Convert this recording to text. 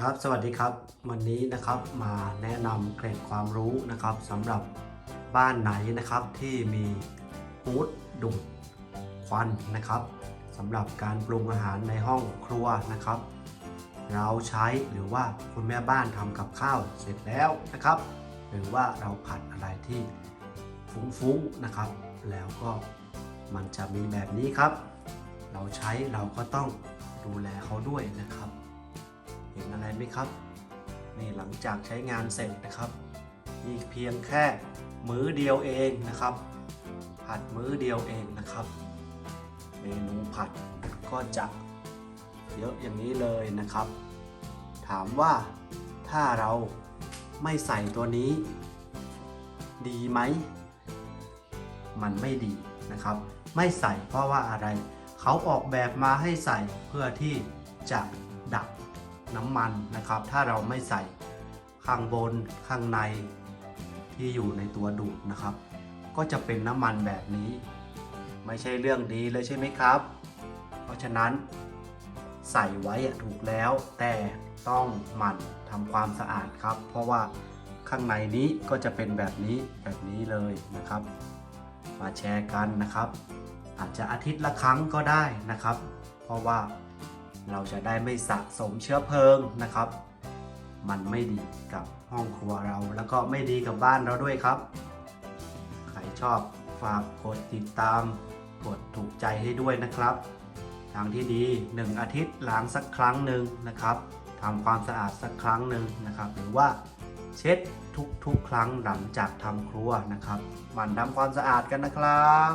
ครับสวัสดีครับวันนี้นะครับมาแนะนำเกร็ดความรู้นะครับสำหรับบ้านไหนนะครับที่มีฮูดดูดควันนะครับสำหรับการปรุงอาหารในห้องครัวนะครับ เราใช้หรือว่าคุณแม่บ้านทำกับข้าวเสร็จแล้วนะครับ หรือว่าเราผัดอะไรที่ฟุ้งๆนะครับ แล้วก็มันจะมีแบบนี้ครับ เราใช้เราก็ต้องดูแลเขาด้วยนะครับ เห็นอะไรไหมครับนี่หลังจากใช้งานเสร็จนะครับมีกเพียงแค่มื้อเดียวเองนะครับ ผัดมื้อเดียวเองนะครับ เมนูผัดก็จะเยอะอย่างนี้เลยนะครับ ถามว่าถ้าเราไม่ใส่ตัวนี้ ดีไหม มันไม่ดีนะครับ ไม่ใส่เพราะว่าอะไร เขาออกแบบมาให้ใส่เพื่อที่จะดับ น้ำมันนะครับ ถ้าเราไม่ใส่ข้างบนข้างในที่อยู่ในตัวดูดนะครับ ก็จะเป็นน้ำมันแบบนี้ ไม่ใช่เรื่องดีเลยใช่ไหมครับ เพราะฉะนั้นใส่ไว้ถูกแล้ว แต่ต้องหมั่นทำความสะอาดครับ เพราะว่าข้างในนี้ก็จะเป็นแบบนี้แบบนี้เลยนะครับ มาแชร์กันนะครับ อาจจะอาทิตย์ละครั้งก็ได้นะครับ เพราะว่า เราจะได้ไม่สะสมเชื้อเพลิงนะครับ มันไม่ดีกับห้องครัวเราแล้วก็ไม่ดีกับบ้านเราด้วยครับ ใครชอบฝากกดติดตาม กดถูกใจให้ด้วยนะครับ ทางที่ดี 1 อาทิตย์ล้างสักครั้งหนึ่งนะครับทำความสะอาดสักครั้งหนึ่งนะครับ หรือว่าเช็ดทุกๆครั้งหลังจากทำครัวนะครับหมั่นทำความสะอาดกันนะครับ